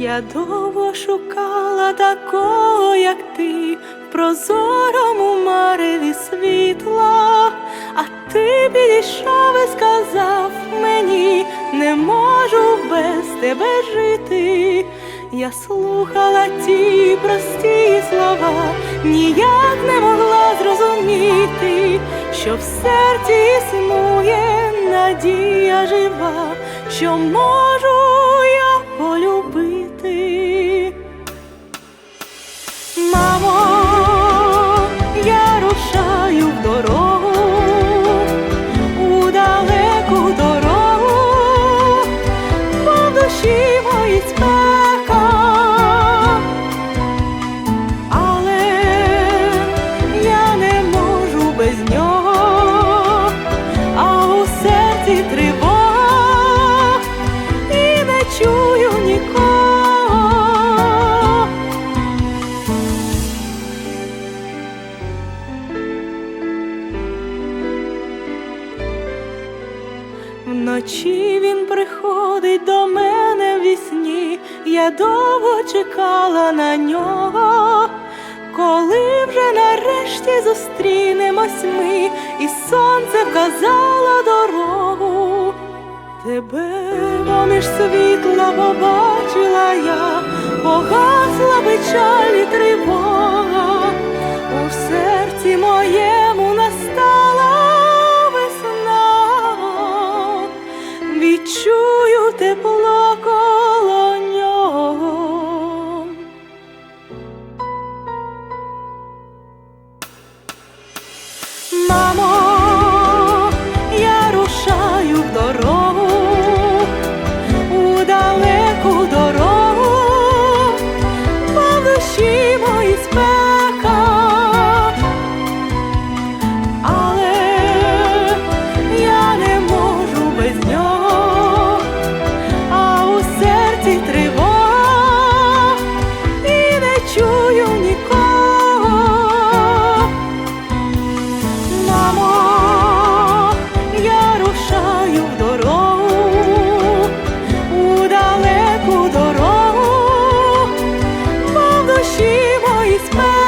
Я довго шукала такого, як ти, в прозорому мареві світла, а ти підійшов і сказав мені, не можу без тебе жити. Я слухала ті прості слова, ніяк не могла зрозуміти, що в серці існує надія жива, що можу Вночі він приходить до мене в вісні, я довго чекала на нього, коли вже нарешті зустрінемось ми, і сонце вказало дорогу. Тебе поміж світла побачила я, погасла печаль і тривога, whisper